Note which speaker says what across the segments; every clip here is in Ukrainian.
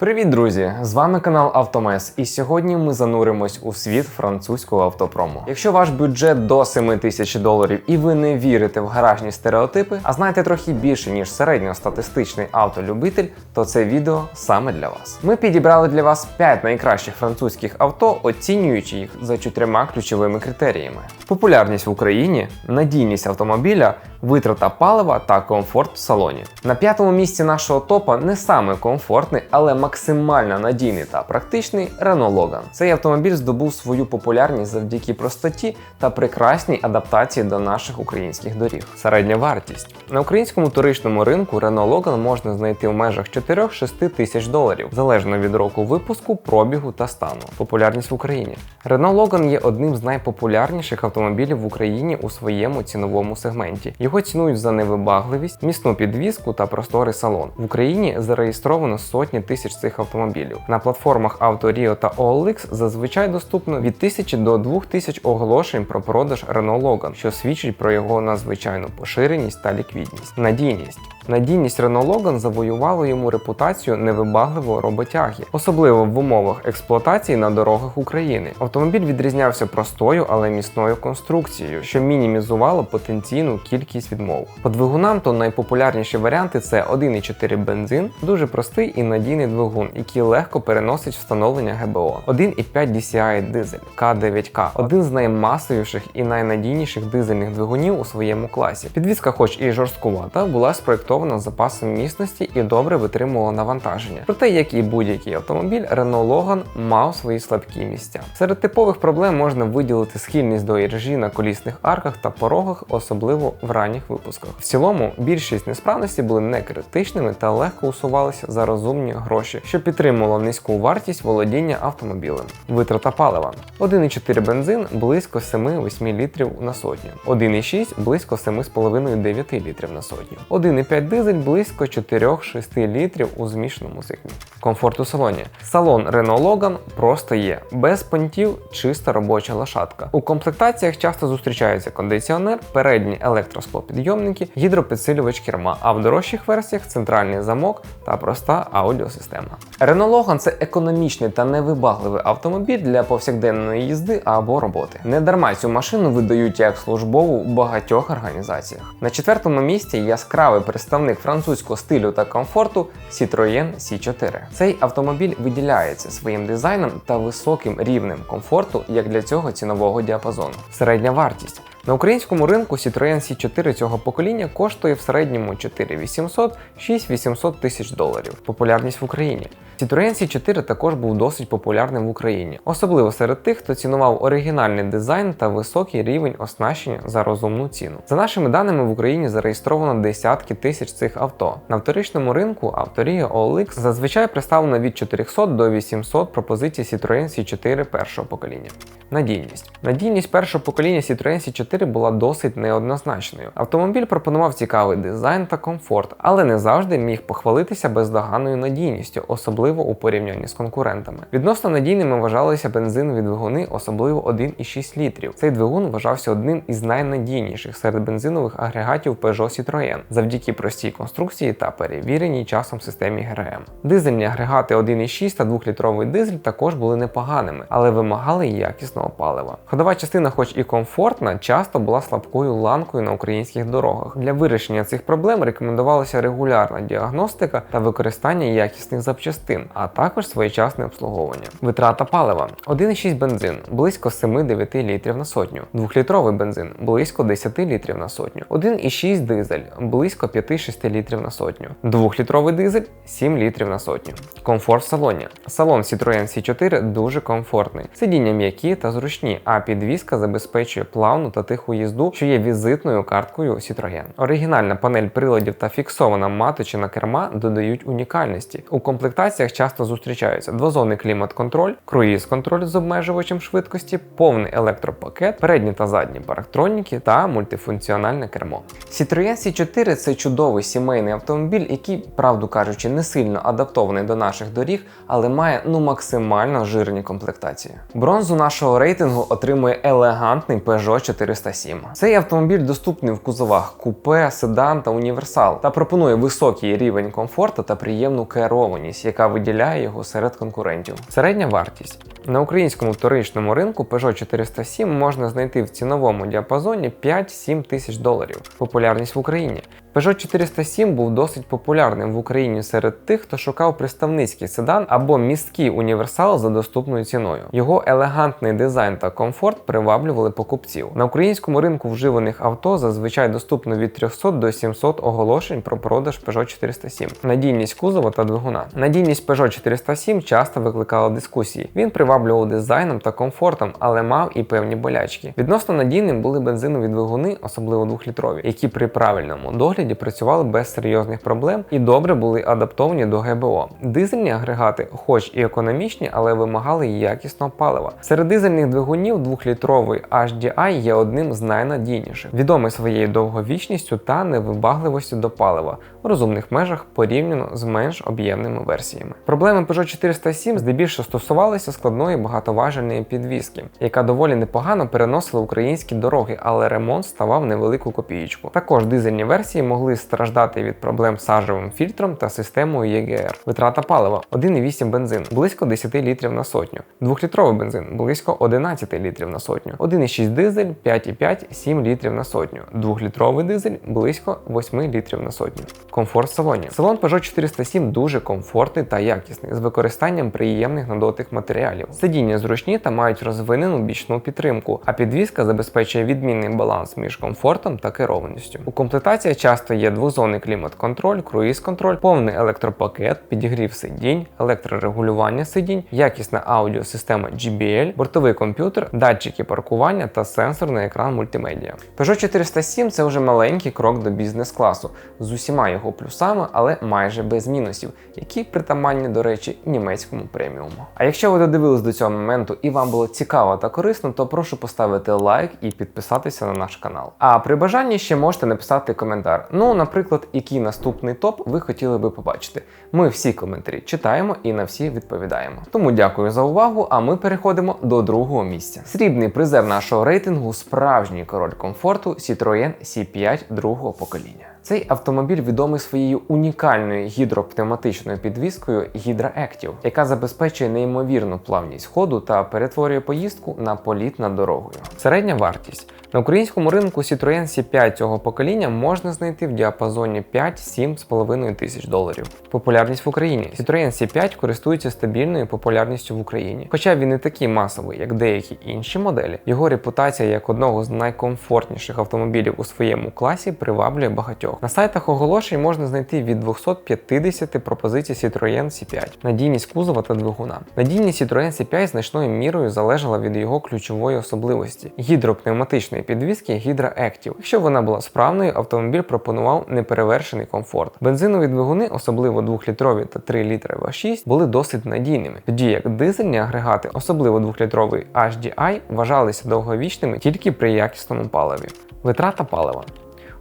Speaker 1: Привіт, друзі! З вами канал Автомес, і сьогодні ми зануримось у світ французького автопрому. Якщо ваш бюджет до 7 тисяч доларів і ви не вірите в гаражні стереотипи, а знаєте трохи більше ніж середньостатистичний автолюбитель, то це відео саме для вас. Ми підібрали для вас 5 найкращих французьких авто, оцінюючи їх за чотирма ключовими критеріями: популярність в Україні, надійність автомобіля, витрата палива та комфорт в салоні. На п'ятому місці нашого топа не саме комфортний, але максимально надійний та практичний Renault Logan. Цей автомобіль здобув свою популярність завдяки простоті та прекрасній адаптації до наших українських доріг. Середня вартість на українському туричному ринку Renault Logan можна знайти в межах 4-6 тисяч доларів, залежно від року випуску, пробігу та стану. Популярність в Україні. Renault Logan є одним з найпопулярніших автомобілів в Україні у своєму ціновому сегменті. Його цінують за невибагливість, міцну підвізку та просторий салон. В Україні зареєстровано сотні тисяч цих автомобілів. На платформах Auto.Rio та OLX зазвичай доступно від 1000 до 2000 оголошень про продаж Renault Logan, що свідчить про його надзвичайну поширеність та ліквідність. Надійність. Надійність Renault Logan завоювала йому репутацію невибагливого роботяги, особливо в умовах експлуатації на дорогах України. Автомобіль відрізнявся простою, але міцною конструкцією, що мінімізувало потенційну кількість відмов. По двигунам то найпопулярніші варіанти це 1,4 бензин, дуже простий і надійний двигун, який легко переносить встановлення ГБО, 1,5 DCI дизель К9К, один з наймасовіших і найнадійніших дизельних двигунів у своєму класі. Підвізка, хоч і жорсткувата, була спроєктована з запасом міцності і добре витримувала навантаження. Проте, як і будь-який автомобіль, Renault Logan мав свої слабкі місця. Серед типових проблем можна виділити схильність до іржі на колісних арках та порогах, особливо в ранніх випусках. В цілому, більшість несправностей були не критичними та легко усувалися за розумні гроші, що підтримувало низьку вартість володіння автомобілем. Витрата палива: 1,4 бензин близько 7-8 літрів на сотню, 1,6 близько 7,5-9 літрів на сотню, 1,5 дизель близько 4-6 літрів у змішаному циклі. Комфорт у салоні. Салон Renault Logan просто є, без понтів, чиста робоча лошадка. У комплектаціях часто зустрічається кондиціонер, передні електросклопідйомники, гідропідсилювач керма, а в дорожчих версіях центральний замок та проста аудіосистема. Renault Logan – це економічний та невибагливий автомобіль для повсякденної їзди або роботи. Не дарма цю машину видають як службову в багатьох організаціях. На четвертому місці яскравий представник французького стилю та комфорту Citroën C4. Цей автомобіль виділяється своїм дизайном та високим рівнем комфорту як для цього цінового діапазону. Середня вартість. На українському ринку Citroën C4 цього покоління коштує в середньому 4800-6800 тисяч доларів. Популярність в Україні. Citroën C4 також був досить популярним в Україні, особливо серед тих, хто цінував оригінальний дизайн та високий рівень оснащення за розумну ціну. За нашими даними, в Україні зареєстровано десятки тисяч цих авто. На вторичному ринку Авторія OLX зазвичай представлено від 400 до 800 пропозицій Citroën C4 першого покоління. Надійність. Надійність першого покоління Citroën C4 була досить неоднозначною. Автомобіль пропонував цікавий дизайн та комфорт, але не завжди міг похвалитися бездоганною надійністю, особливо у порівнянні з конкурентами. Відносно надійними вважалися бензинові двигуни, особливо 1,6 літрів. Цей двигун вважався одним із найнадійніших серед бензинових агрегатів Peugeot Citroën завдяки простій конструкції та перевіреній часом системі ГРМ. Дизельні агрегати 1,6 та 2-літровий дизель також були непоганими, але вимагали якісного палива. Ходова частина, хоч і комфортна, часто була слабкою ланкою на українських дорогах. Для вирішення цих проблем рекомендувалася регулярна діагностика та використання якісних запчастин, а також своєчасне обслуговування. Витрата палива: 1,6 бензин близько 7-9 літрів на сотню, 2-літровий бензин близько 10 літрів на сотню, 1,6 дизель близько 5-6 літрів на сотню, 2-літровий дизель 7 літрів на сотню. Комфорт в салоні. Салон Citroën C4 дуже комфортний, сидіння м'які та зручні, а підвізка забезпечує плавну та тиху їзду, що є візитною карткою Citroën. Оригінальна панель приладів та фіксована маточина керма додають унікальності. У комплектаціях часто зустрічаються двозонний клімат-контроль, круїз-контроль з обмежувачем швидкості, повний електропакет, передні та задні парктроніки та мультифункціональне кермо. Citroën C4 це чудовий сімейний автомобіль, який, правду кажучи, не сильно адаптований до наших доріг, але має ну максимально жирні комплектації. Бронзу нашого рейтингу отримує елегантний Peugeot 407. Цей автомобіль доступний в кузовах купе, седан та універсал та пропонує високий рівень комфорту та приємну керованість, яка виділяє його серед конкурентів. Середня вартість на українському вторичному ринку Peugeot 407 можна знайти в ціновому діапазоні 5-7 тисяч доларів. Популярність в Україні. Peugeot 407 був досить популярним в Україні серед тих, хто шукав представницький седан або місткий універсал за доступною ціною. Його елегантний дизайн та комфорт приваблювали покупців. На українському ринку вживаних авто зазвичай доступно від 300 до 700 оголошень про продаж Peugeot 407. Надійність кузова та двигуна. Надійність Peugeot 407 часто викликала дискусії. Він приваблював дизайном та комфортом, але мав і певні болячки. Відносно надійним були бензинові двигуни, особливо двохлітрові, які при правильному догляді працювали без серйозних проблем і добре були адаптовані до ГБО. Дизельні агрегати, хоч і економічні, але вимагали якісного палива. Серед дизельних двигунів двохлітровий HDI є одним з найнадійніших, відомий своєю довговічністю та невибагливістю до палива в розумних межах порівняно з менш об'ємними версіями. Проблеми Peugeot 407 здебільшого стосувалися складної багатоважельної підвіски, яка доволі непогано переносила українські дороги, але ремонт ставав невелику копієчку. Також дизельні версії могли страждати від проблем з сажевим фільтром та системою ЄГР. Витрата палива 1,8 бензин близько 10 літрів на сотню, 2-літровий бензин близько 11 літрів на сотню, 1,6 дизель 5,5 7 літрів на сотню, 2-літровий дизель близько 8 літрів на сотню. Комфорт салоні. Салон Peugeot 407 дуже комфортний та якісний, з використанням приємних на дотик матеріалів. Сидіння зручні та мають розвинену бічну підтримку, а підвізка забезпечує відмінний баланс між комфортом та керованістю. У комплектації часто є двозонний клімат-контроль, круїз-контроль, повний електропакет, підігрів сидінь, електрорегулювання сидінь, якісна аудіосистема GBL, бортовий комп'ютер, датчики паркування та сенсорний екран мультимедіа. Peugeot 407 це вже маленький крок до бізнес-класу з усіма його плюсами, але майже без мінусів, які притаманні, до речі, німецькому преміуму. А якщо ви додивились до цього моменту і вам було цікаво та корисно, то прошу поставити лайк і підписатися на наш канал. А при бажанні ще можете написати коментар. Ну, наприклад, який наступний топ ви хотіли би побачити. Ми всі коментарі читаємо і на всі відповідаємо. Тому дякую за увагу. А ми переходимо до другого місця. Срібний призер нашого рейтингу справжній король комфорту Citroën C5 другого покоління. Цей автомобіль відомий своєю унікальною гідропневматичною підвіскою Hydra Active, яка забезпечує неймовірну плавність ходу та перетворює поїздку на політ над дорогою. Середня вартість на українському ринку Citroën C5 цього покоління можна знайти в діапазоні 5-7,5 тисяч доларів. Популярність в Україні Citroën C5 користується стабільною популярністю в Україні, хоча він не такий масовий, як деякі інші моделі. Його репутація як одного з найкомфортніших автомобілів у своєму класі приваблює багатьох. На сайтах оголошень можна знайти від 250 пропозицій Citroën C5, надійність кузова та двигуна. Надійність Citroën C5 значною мірою залежала від його ключової особливості гідропневматичної підвіски Hydra Active. Якщо вона була справною, автомобіль пропонував неперевершений комфорт. Бензинові двигуни, особливо 2-літрові та 3 літри V6, були досить надійними, тоді як дизельні агрегати, особливо 2-літровий HDI, вважалися довговічними тільки при якісному паливі. Витрата палива.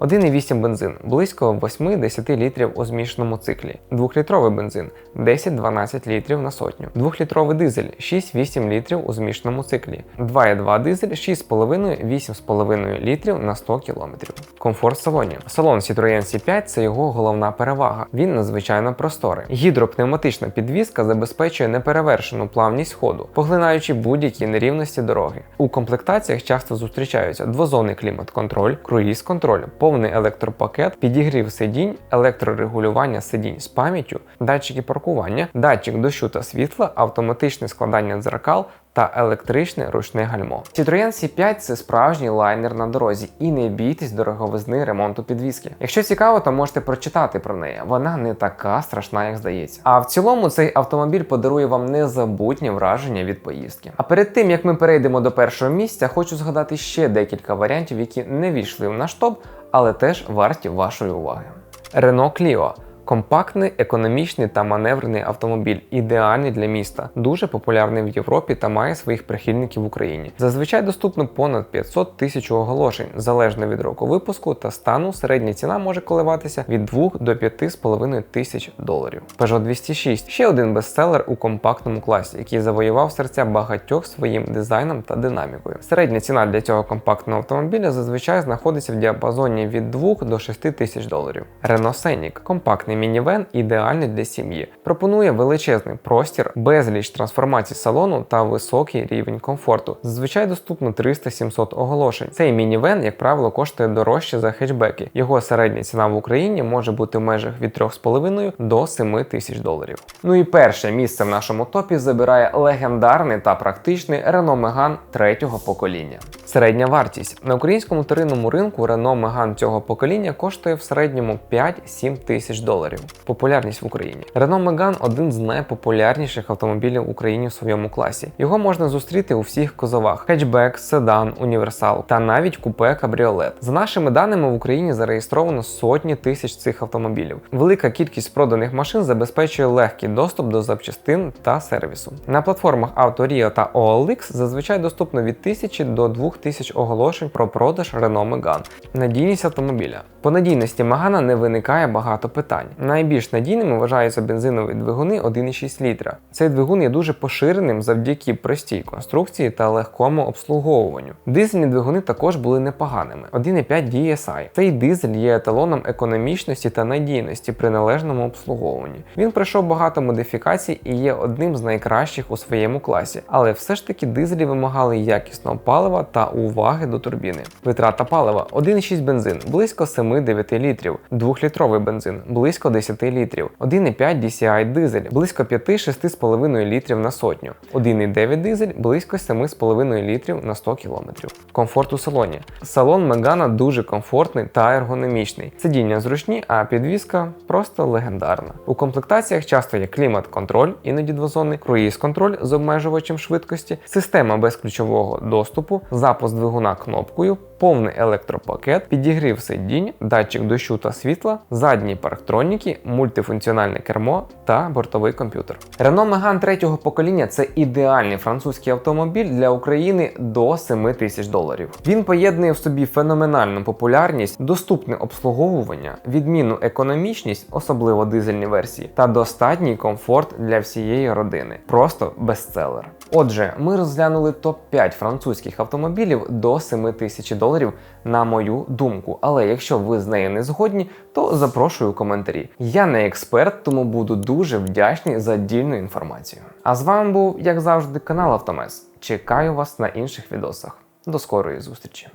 Speaker 1: 1,8 бензин близько 8-10 літрів у змішаному циклі, 2-літровий бензин 10-12 літрів на сотню, 2-літровий дизель 6-8 літрів у змішаному циклі, 2,2 дизель 6,5-8,5 літрів на 100 км. Комфорт салоні. Салон Citroën C5 це його головна перевага. Він надзвичайно просторий. Гідропневматична підвізка забезпечує неперевершену плавність ходу, поглинаючи будь-які нерівності дороги. У комплектаціях часто зустрічаються двозонний клімат-контроль, круїз-контроль повний електропакет, підігрів сидінь, електрорегулювання сидінь з пам'яттю, датчики паркування, датчик дощу та світла, автоматичне складання дзеркал. Та електричне ручне гальмо. Citroën C5 це справжній лайнер на дорозі, і не бійтесь дороговизни ремонту підвіски. Якщо цікаво, то можете прочитати про неї. Вона не така страшна, як здається. А в цілому цей автомобіль подарує вам незабутнє враження від поїздки. А перед тим як ми перейдемо до першого місця, хочу згадати ще декілька варіантів, які не війшли в наш топ, але теж варті вашої уваги. Renault Clio Компактний, економічний та маневрений автомобіль, ідеальний для міста, дуже популярний в Європі та має своїх прихильників в Україні. Зазвичай доступно понад 500 тисяч оголошень, залежно від року випуску та стану. Середня ціна може коливатися від 2 до 5,5 тисяч доларів. Peugeot 206 ще один бестселер у компактному класі, який завоював серця багатьох своїм дизайном та динамікою. Середня ціна для цього компактного автомобіля зазвичай знаходиться в діапазоні від 2 до 6 тисяч доларів. Renault Scenic – компактний компактний мінівен ідеальний для сім'ї. Пропонує величезний простір, безліч трансформацій салону та високий рівень комфорту. Зазвичай доступно 300-700 оголошень. Цей мінівен, як правило, коштує дорожче за хетчбеки. Його середня ціна в Україні може бути в межах від 3,5 до 7 тисяч доларів. Ну і перше місце в нашому топі забирає легендарний та практичний Renault Megane третього покоління. Середня вартість на українському вторинному ринку Renault Megane цього покоління коштує в середньому 5-7 тисяч доларів. Популярність в Україні. Renault Megane – один з найпопулярніших автомобілів в Україні в своєму класі. Його можна зустріти у всіх кузовах: хетчбек, седан, універсал та навіть купе кабріолет. За нашими даними в Україні зареєстровано сотні тисяч цих автомобілів. Велика кількість проданих машин забезпечує легкий доступ до запчастин та сервісу. На платформах Autorio та OLX зазвичай доступно від 1000 до 2000 оголошень про продаж Renault Megane. Надійність автомобіля. По надійності Megane не виникає багато питань. Найбільш надійними вважаються бензинові двигуни 1,6 літра. Цей двигун є дуже поширеним завдяки простій конструкції та легкому обслуговуванню. Дизельні двигуни також були непоганими. 1,5 DSI. Цей дизель є еталоном економічності та надійності при належному обслуговуванні. Він пройшов багато модифікацій і є одним з найкращих у своєму класі, але все ж таки дизелі вимагали якісного палива та уваги до турбіни. Витрата палива 1,6 бензин близько 7-9 літрів, 2-літровий бензин близько 10 літрів, 1,5 DCI дизель близько 5-6,5 літрів на сотню, 1,9 дизель близько 7,5 літрів на 100 км. Комфорт у салоні. Салон Megane дуже комфортний та ергономічний. Сидіння зручні, а підвізка просто легендарна. У комплектаціях часто є клімат-контроль, іноді двозонний, круїз-контроль з обмежувачем швидкості, система безключового доступу, запуск двигуна кнопкою, повний електропакет, підігрів сидінь, датчик дощу та світла, задні парктроніки, мультифункціональне кермо та бортовий комп'ютер. Renault Megane третього покоління це ідеальний французький автомобіль для України до 7 тисяч доларів. Він поєднує в собі феноменальну популярність, доступне обслуговування, відмінну економічність, особливо дизельні версії, та достатній комфорт для всієї родини. Просто бестселер. Отже, ми розглянули топ-5 французьких автомобілів до 7 тисяч доларів, на мою думку. Але якщо ви з нею не згодні, то запрошую коментарі. Я не експерт, тому буду дуже вдячний за дільну інформацію. А з вами був, як завжди, канал Автомес. Чекаю вас на інших відосах. До скорої зустрічі!